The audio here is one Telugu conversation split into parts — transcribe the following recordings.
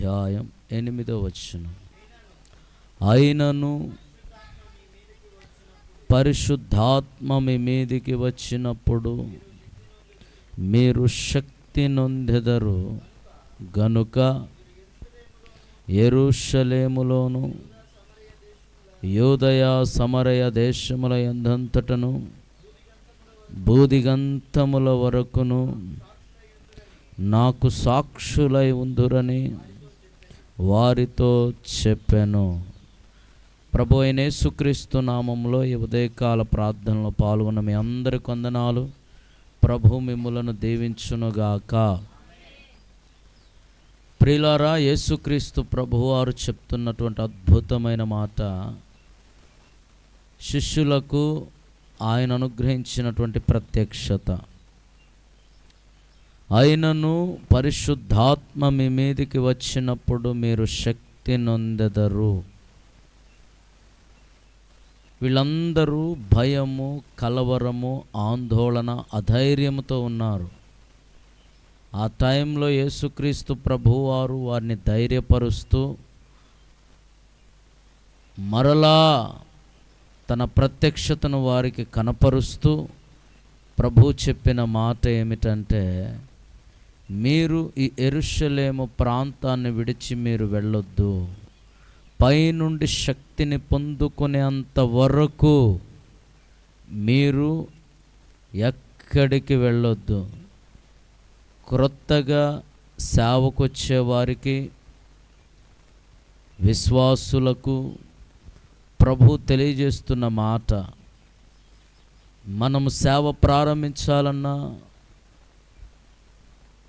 అధ్యాయం ఎనిమిదో వచ్చిన అయినను పరిశుద్ధాత్మ మీ మీదికి వచ్చినప్పుడు మీరు శక్తి నొందెదరు. గనుక ఎరుషలేములోను యోదయ సమరయ దేశముల ఎందంతటను బూదిగంతముల వరకును నాకు సాక్షులై ఉందురని వారితో చెప్పాను. ప్రభు అయిన యేసుక్రీస్తు నామంలో ఈ ఉదయకాల ప్రార్థనలో పాల్గొన్న మీ అందరి కొందనాలు ప్రభు మిమ్ములను దీవించునుగాక ప్రిలారా యేసుక్రీస్తు ప్రభువారు చెప్తున్నటువంటి అద్భుతమైన మాట. శిష్యులకు ఆయన అనుగ్రహించినటువంటి ప్రత్యక్షత. అయినను పరిశుద్ధాత్మ మీ మీదికి వచ్చినప్పుడు మీరు శక్తి నొందెదరు. వీళ్ళందరూ భయము కలవరము ఆందోళన అధైర్యంతో ఉన్నారు. ఆ టైంలో యేసుక్రీస్తు ప్రభువారు వారిని ధైర్యపరుస్తూ మరలా తన ప్రత్యక్షతను వారికి కనపరుస్తూ ప్రభు చెప్పిన మాట ఏమిటంటే మీరు ఈ ఎరుషలేము ప్రాంతాన్ని విడిచి మీరు వెళ్ళొద్దు. పైనుండి శక్తిని పొందుకునేంత వరకు మీరు ఎక్కడికి వెళ్ళొద్దు. క్రొత్తగా సేవకొచ్చే వారికి విశ్వాసులకు ప్రభు తెలియజేస్తున్న మాట మనము సేవ ప్రారంభించాలన్నా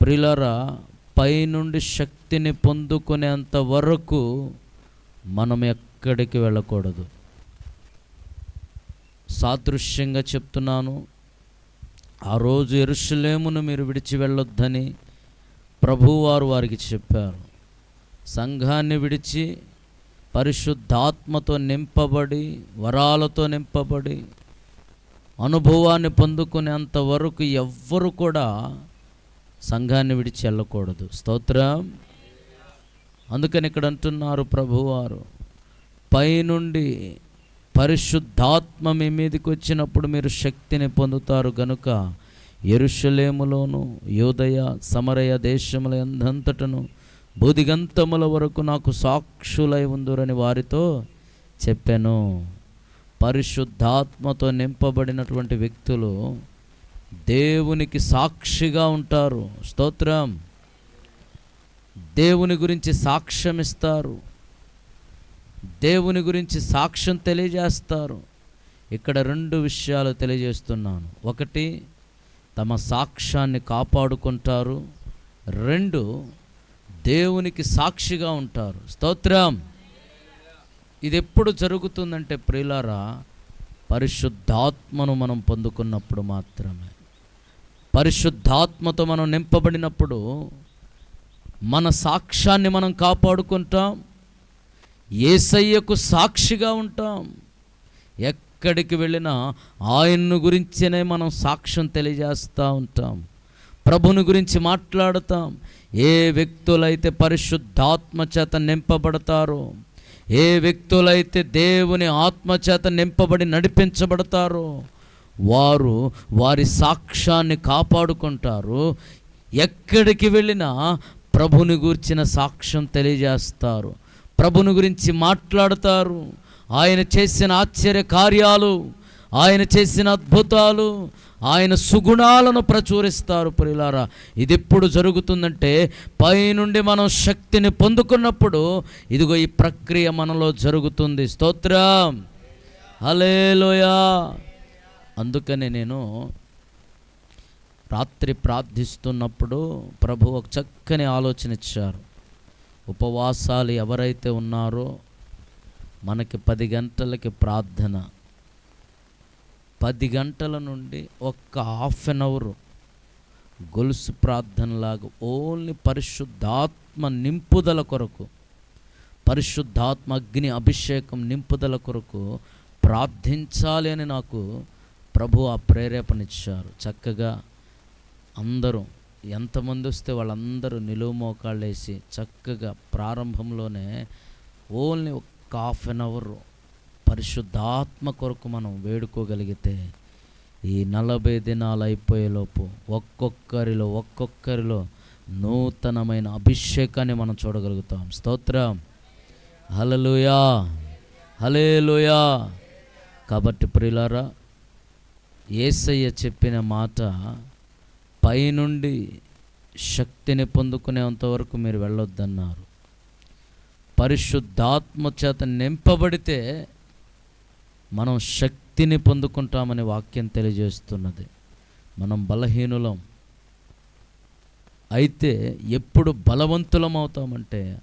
ప్రిలరా పైనుండి శక్తిని పొందుకునేంత వరకు మనం ఎక్కడికి వెళ్ళకూడదు. సాదృశ్యంగా చెప్తున్నాను ఆ రోజు ఎరుషులేమును మీరు విడిచి వెళ్ళొద్దని ప్రభువారు వారికి చెప్పారు. సంఘాన్ని విడిచి పరిశుద్ధాత్మతో నింపబడి వరాలతో నింపబడి అనుభవాన్ని పొందుకునేంత వరకు ఎవ్వరు కూడా సంఘాన్ని విడిచి వెళ్ళకూడదు. స్తోత్రం. అందుకని ఇక్కడ అంటున్నారు ప్రభువారు పైనుండి పరిశుద్ధాత్మ మీ మీదకి వచ్చినప్పుడు మీరు శక్తిని పొందుతారు గనుక ఎరుషలేములోను యోదయ సమరయ దేశముల ఎందంతటను బుదిగంతముల వరకు నాకు సాక్షులై ఉందురని వారితో చెప్పాను. పరిశుద్ధాత్మతో నింపబడినటువంటి వ్యక్తులు దేవునికి సాక్షిగా ఉంటారు. స్తోత్రం. దేవుని గురించి సాక్ష్యం ఇస్తారు. దేవుని గురించి సాక్ష్యం తెలియజేస్తారు. ఇక్కడ రెండు విషయాలు తెలియజేస్తున్నాను. ఒకటి తమ సాక్ష్యాన్ని కాపాడుకుంటారు. రెండు దేవునికి సాక్షిగా ఉంటారు. స్తోత్రం. ఇది ఎప్పుడు జరుగుతుందంటే ప్రియులారా పరిశుద్ధాత్మను మనం పొందుకున్నప్పుడు మాత్రమే. పరిశుద్ధాత్మతో మనం నింపబడినప్పుడు మన సాక్ష్యాన్ని మనం కాపాడుకుంటాం. ఏసయ్యకు సాక్షిగా ఉంటాం. ఎక్కడికి వెళ్ళినా ఆయన్ను గురించినే మనం సాక్ష్యం తెలియజేస్తూ ఉంటాం. ప్రభుని గురించి మాట్లాడుతాం. ఏ వ్యక్తులైతే పరిశుద్ధాత్మ చేత నింపబడతారో ఏ వ్యక్తులైతే దేవుని ఆత్మచేత నింపబడి నడిపించబడతారో వారు వారి సాక్ష్యాన్ని కాపాడుకుంటారు. ఎక్కడికి వెళ్ళినా ప్రభుని గూర్చిన సాక్ష్యం తెలియజేస్తారు. ప్రభుని గురించి మాట్లాడతారు. ఆయన చేసిన ఆశ్చర్య కార్యాలు ఆయన చేసిన అద్భుతాలు ఆయన సుగుణాలను ప్రచురిస్తారు ప్రియులారా. ఇది ఎప్పుడు జరుగుతుందంటే పైనుండి మనం శక్తిని పొందుకున్నప్పుడు ఇదిగో ఈ ప్రక్రియ మనలో జరుగుతుంది. స్తోత్రం. హలేలోయా అందుకనే నేను రాత్రి ప్రార్థిస్తున్నప్పుడు ప్రభు ఒక చక్కని ఆలోచన ఇచ్చారు. ఉపవాసాలు ఎవరైతే ఉన్నారో మనకి పది గంటలకి ప్రార్థన. పది గంటల నుండి ఒక్క హాఫ్ అన్ అవర్ గొలుసు ప్రార్థనలాగా ఓన్లీ పరిశుద్ధాత్మ నింపుదల కొరకు పరిశుద్ధాత్మ అగ్ని అభిషేకం నింపుదల కొరకు ప్రార్థించాలి అని నాకు ప్రభు ఆ ప్రేరేపణ ఇచ్చారు చక్కగా అందరూ ఎంతమంది వస్తే వాళ్ళందరూ నిలువు మోకాళ్ళు వేసి చక్కగా ప్రారంభంలోనే ఓన్లీ ఒక హాఫ్ అన్ అవర్ పరిశుద్ధాత్మ కొరకు మనం వేడుకోగలిగితే ఈ నలభై దినాలు అయిపోయేలోపు ఒక్కొక్కరిలో ఒక్కొక్కరిలో నూతనమైన అభిషేకాన్ని మనం చూడగలుగుతాం. స్తోత్రం. హలలుయా హలేలుయా కాబట్టి ప్రియులారా ఏసయ్య చెప్పిన మాట పైనుండి శక్తిని పొందుకునేంతవరకు మీరు వెళ్ళొద్దన్నారు. పరిశుద్ధాత్మ చేత నింపబడితే మనం శక్తిని పొందుకుంటామని వాక్యం తెలియజేస్తున్నది. మనం బలహీనులం. అయితే ఎప్పుడు బలవంతులం అవుతామంటే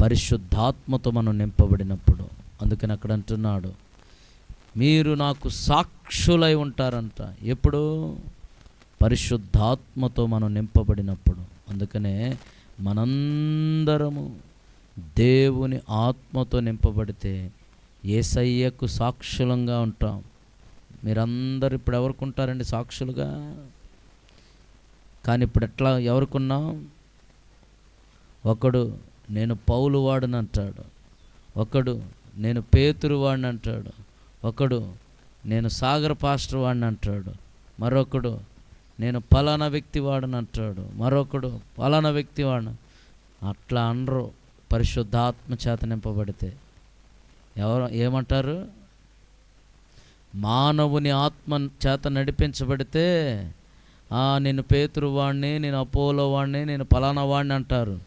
పరిశుద్ధాత్మతో మనం నింపబడినప్పుడు. అందుకని అక్కడ అంటున్నాడు మీరు నాకు సాక్షులై ఉంటారంట. ఎప్పుడు? పరిశుద్ధాత్మతో మనం నింపబడినప్పుడు. అందుకనే మనందరము దేవుని ఆత్మతో నింపబడితే ఏసయ్యకు సాక్షులంగా ఉంటాం. మీరందరు ఇప్పుడు ఎవరికి ఉంటారండి సాక్షులుగా? కానీ ఇప్పుడు ఎట్లా ఎవరికున్నాం? ఒకడు నేను పౌలు వాడిని అంటాడు ఒకడు నేను పేతురు వాడిని అంటాడు ఒకడు నేను సాగర్ పాస్టర్ వాడిని అంటాడు. మరొకడు నేను పలానా వ్యక్తి వాడిని అంటాడు. మరొకడు పలానా వ్యక్తి వాడిని అట్లా అనరు. పరిశుద్ధాత్మ చేత నింపబడితే. ఎవరు ఏమంటారు? మానవుని ఆత్మ చేత నడిపించబడితే "ఆ, నేను పేతురు వాడిని నేను అపోలో వాడిని నేను పలానా వాడిని అంటారు.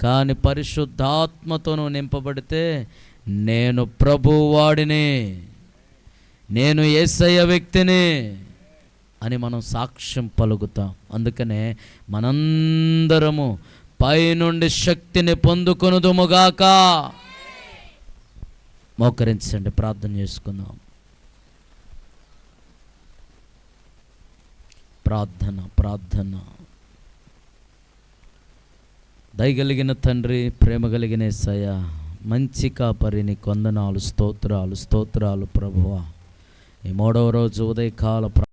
కానీ పరిశుద్ధాత్మతో నింపబడితే నేను ప్రభువాడిని నేను ఏసయ్య వ్యక్తిని అని మనం సాక్ష్యం పలుకుతాం. అందుకనే మనందరము పైనుండి శక్తిని పొందుకొనుదుముగాక. మోకరించండి ప్రార్థన చేసుకుందాం. ప్రార్థన ప్రార్థన. దయగలిగిన తండ్రి ప్రేమ కలిగిన సయ మంచి కాపరిని కొందనాలు స్తోత్రాలు స్తోత్రాలు ప్రభువా. ఈ మూడవ రోజు ఉదయకాల ప్ర-